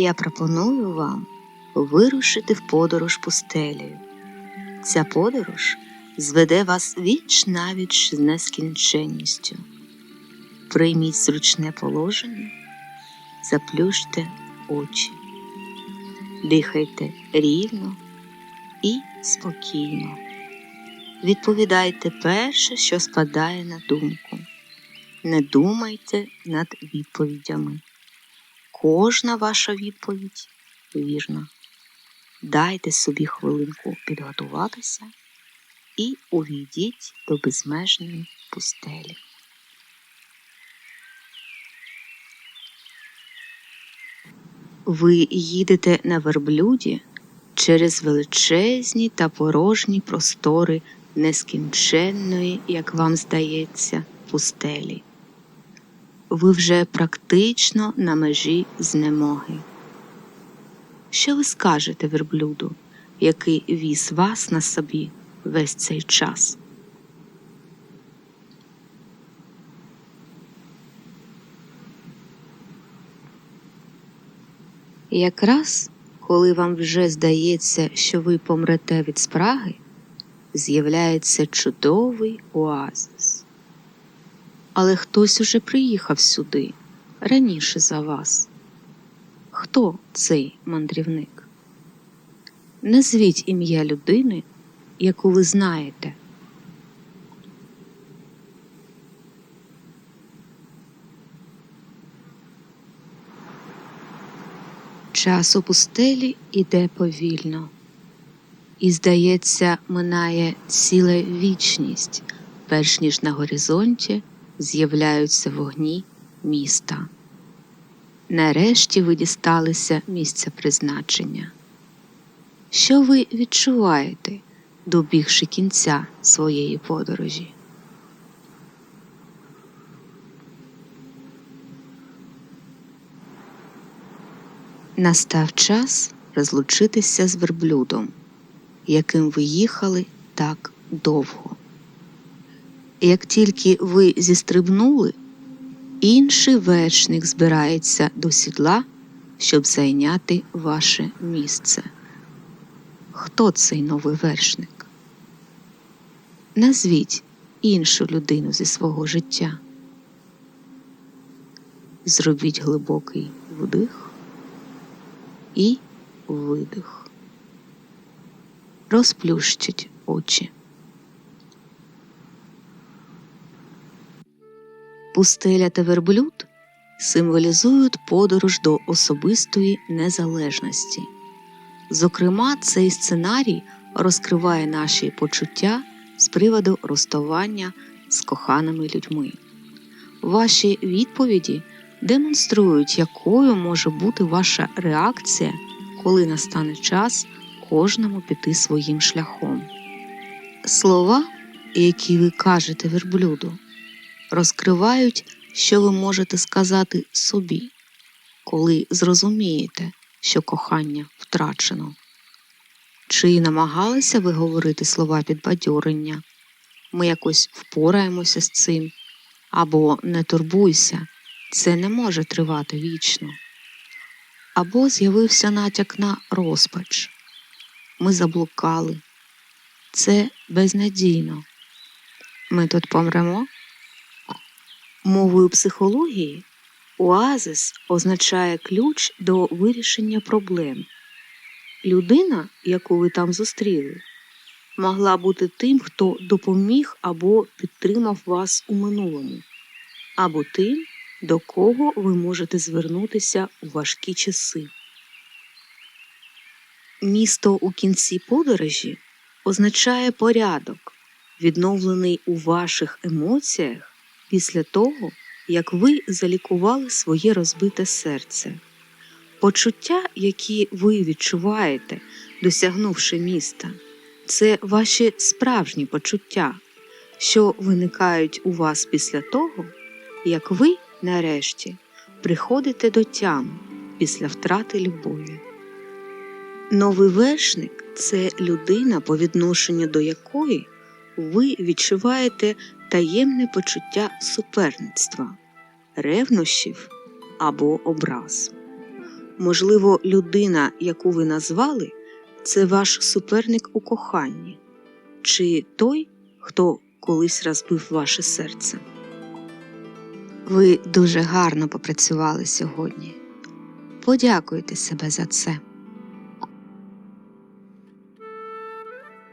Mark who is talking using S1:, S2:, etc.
S1: я пропоную вам вирушити в подорож пустелею. Ця подорож зведе вас віч навіч з нескінченністю. Прийміть зручне положення, заплющте очі, дихайте рівно і спокійно. Відповідайте перше, що спадає на думку. Не думайте над відповідями. Кожна ваша відповідь вірна. Дайте собі хвилинку підготуватися і увійдіть до безмежної пустелі. Ви їдете на верблюді через величезні та порожні простори нескінченної, як вам здається, пустелі. Ви вже практично на межі знемоги. Що ви скажете верблюду, який віз вас на собі весь цей час? Якраз коли вам вже здається, що ви помрете від спраги, з'являється чудовий оазис. Але хтось уже приїхав сюди раніше за вас. Хто цей мандрівник? Назвіть ім'я людини, яку ви знаєте. Час у пустелі іде повільно, і, здається, минає ціла вічність, перш ніж на горизонті з'являються вогні міста. Нарешті ви дісталися місця призначення. Що ви відчуваєте, добігши кінця своєї подорожі? Настав час розлучитися з верблюдом, яким ви їхали так довго. Як тільки ви зістрибнули, інший вершник збирається до сідла, щоб зайняти ваше місце. Хто цей новий вершник? Назвіть іншу людину зі свого життя. Зробіть глибокий вдих і видих. Розплющіть очі. Пустеля та верблюд символізують подорож до особистої незалежності. Зокрема, цей сценарій розкриває наші почуття з приводу розставання з коханими людьми. Ваші відповіді демонструють, якою може бути ваша реакція, коли настане час кожному піти своїм шляхом. Слова, які ви кажете верблюду, розкривають, що ви можете сказати собі, коли зрозумієте, що кохання втрачено. Чи намагалися ви говорити слова підбадьорення? Ми якось впораємося з цим, або не турбуйся, це не може тривати вічно. Або з'явився натяк на розпач. Ми заблукали. Це безнадійно. Ми тут помремо. Мовою психології оазис означає ключ до вирішення проблем. Людина, яку ви там зустріли, могла бути тим, хто допоміг або підтримав вас у минулому, або тим, до кого ви можете звернутися у важкі часи. Місто у кінці подорожі означає порядок, відновлений у ваших емоціях після того, як ви залікували своє розбите серце. Почуття, які ви відчуваєте, досягнувши міста, це ваші справжні почуття, що виникають у вас після того, як ви нарешті приходите до тями після втрати любові. Новий вершник це людина, по відношенню до якої ви відчуваєте таємне почуття суперництва, ревнощів або образ. Можливо, людина, яку ви назвали, це ваш суперник у коханні, чи той, хто колись розбив ваше серце. Ви дуже гарно попрацювали сьогодні. Подякуйте себе за це.